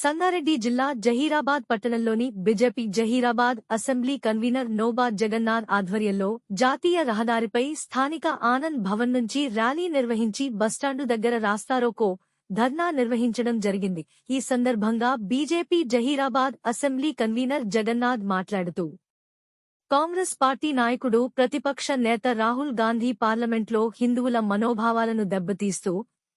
సంగారెడ్డి జిల్లా జహీరాబాద్ పట్టణంలోని BJP Zaheerabad assembly convener Nobad Jagannath ఆధ్వర్యంలో జాతీయ రహదారిపై స్థానిక ఆనంద్ భవన్ నుంచి ర్యాలీ నిర్వహించి బస్టాండు దగ్గర రాస్తారోకో ధర్నా నిర్వహించడం జరిగింది. ఈ సందర్భంగా BJP Zaheerabad assembly convener Jagannath మాట్లాడుతూ కాంగ్రెస్ పార్టీ నాయకుడు ప్రతిపక్ష నేత రాహుల్ గాంధీ పార్లమెంట్లో హిందువుల మనోభావాలను దెబ్బతీస్తూ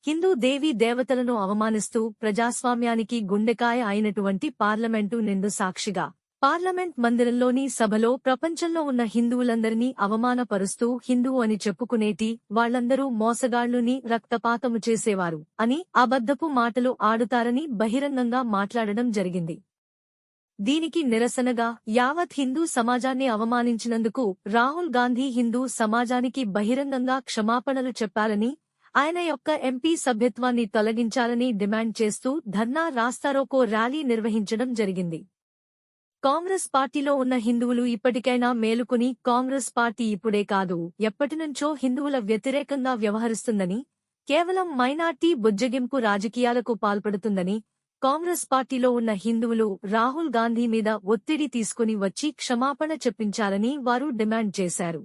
హిందూ దేవీ దేవతలను అవమానిస్తూ ప్రజాస్వామ్యానికి గుండెకాయ అయినటువంటి పార్లమెంటు నిండు సాక్షిగా పార్లమెంట్ మందిరంలోని సభలో ప్రపంచంలో ఉన్న హిందువులందరినీ అవమానపరుస్తూ హిందువు అని చెప్పుకునేటి వాళ్ళందరూ మోసగాళ్ళుని రక్తపాతము చేసేవారు అని అబద్ధపు మాటలు ఆడుతారని బహిరంగంగా మాట్లాడడం జరిగింది. దీనికి నిరసనగా యావత్ హిందూ సమాజాన్ని అవమానించినందుకు రాహుల్ గాంధీ హిందూ సమాజానికి బహిరంగంగా క్షమాపణలు చెప్పాలని ఆయన యొక్క ఎంపీ సభ్యత్వాన్ని తొలగించాలని డిమాండ్ చేస్తూ ధర్నా రాస్తారోకో ర్యాలీ నిర్వహించడం జరిగింది. కాంగ్రెస్ పార్టీలో ఉన్న హిందువులు ఇప్పటికైనా మేలుకుని కాంగ్రెస్ పార్టీ ఇప్పుడే కాదు ఎప్పటినుంచో హిందువుల వ్యతిరేకంగా వ్యవహరిస్తుందని కేవలం మైనార్టీ బుజ్జగింపు రాజకీయాలకు పాల్పడుతుందని కాంగ్రెస్ పార్టీలో ఉన్న హిందువులు రాహుల్ గాంధీ మీద ఒత్తిడి తీసుకుని వచ్చి క్షమాపణ చెప్పించాలని వారు డిమాండ్ చేశారు.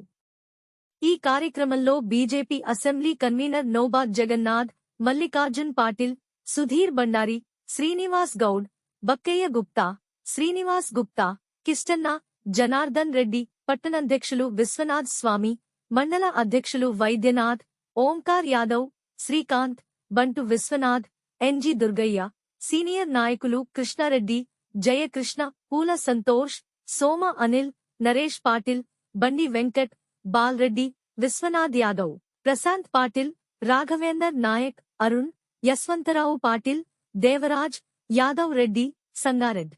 ఈ కార్యక్రమంలో BJP assembly convener నోబాద్ Jagannath Mallikarjun Patil Sudheer Bandari Srinivas Goud Bakkaiah Gupta Srinivas Gupta Kishtanna Janardhan Reddy పట్టణాధ్యక్షులు విశ్వనాథ్ స్వామి మండల అధ్యక్షులు వైద్యనాథ్ ఓంకార్ యాదవ్ శ్రీకాంత్ బంటు విశ్వనాథ్ ఎన్జి దుర్గయ్య సీనియర్ నాయకులు కృష్ణారెడ్డి జయకృష్ణ పూల సంతోష్ సోమ అనిల్ నరేష్ పాటిల్ బండి వెంకట్ బాల్రెడ్డి విశ్వనాథ్ యాదవ్ ప్రశాంత్ పాటిల్ రాఘవేందర్ నాయక్ అరుణ్ యశ్వంతరావు పాటిల్ దేవరాజ్ యాదవ్ రెడ్డి సంగారెడ్డి.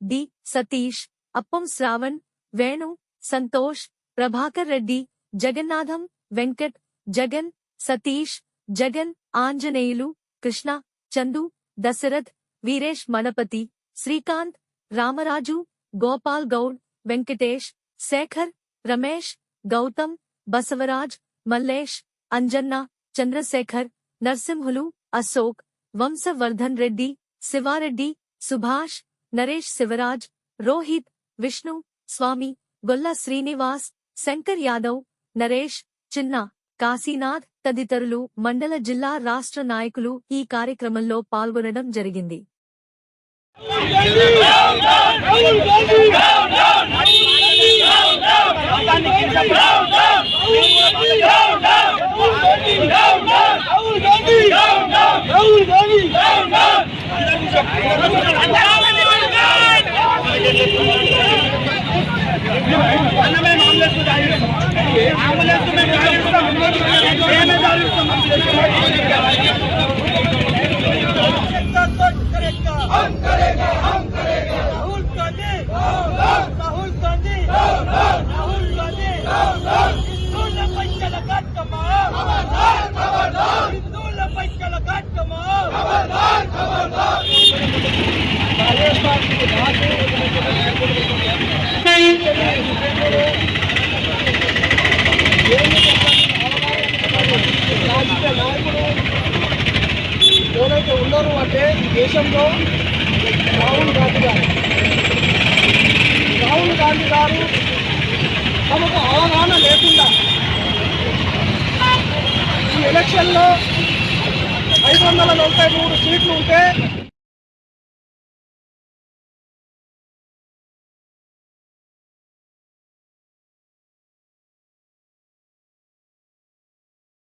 డి సతీష్ అప్పం శ్రావణ్ వేణు సంతోష్ ప్రభాకర్ రెడ్డి జగన్నాథం వెంకట్ జగన్ సతీష్ జగన్ ఆంజనేయులు కృష్ణ చందు దశరథ్ వీరేష్ మణపతి శ్రీకాంత్ రామరాజు గోపాల్ గౌడ్ వెంకటేష్ శేఖర్ రమేష్ గౌతమ్ బసవరాజ్ మల్లేష్ అంజన్న చంద్రశేఖర్ నర్సింహులు అశోక్ వంశవర్ధన్ రెడ్డి శివారెడ్డి సుభాష్ నరేష్ శివరాజ్ రోహిత్ విష్ణు స్వామి గొల్ల శ్రీనివాస్ శంకర్ యాదవ్ నరేష్ చిన్న కాశీనాథ్ తదితరులు మండల జిల్లా రాష్ట్ర నాయకులు ఈ కార్యక్రమంలో పాల్గొనడం జరిగింది. రాజకీయ నాయకుడు ఎవరైతే ఉన్నారో అంటే దేశంలో రాహుల్ గాంధీ గారు. రాహుల్ గాంధీ గారు తమకు అవగాహన లేకుండా ఈ ఎలక్షన్లో ఐదు వందల నలభై మూడు సీట్లు ఉంటే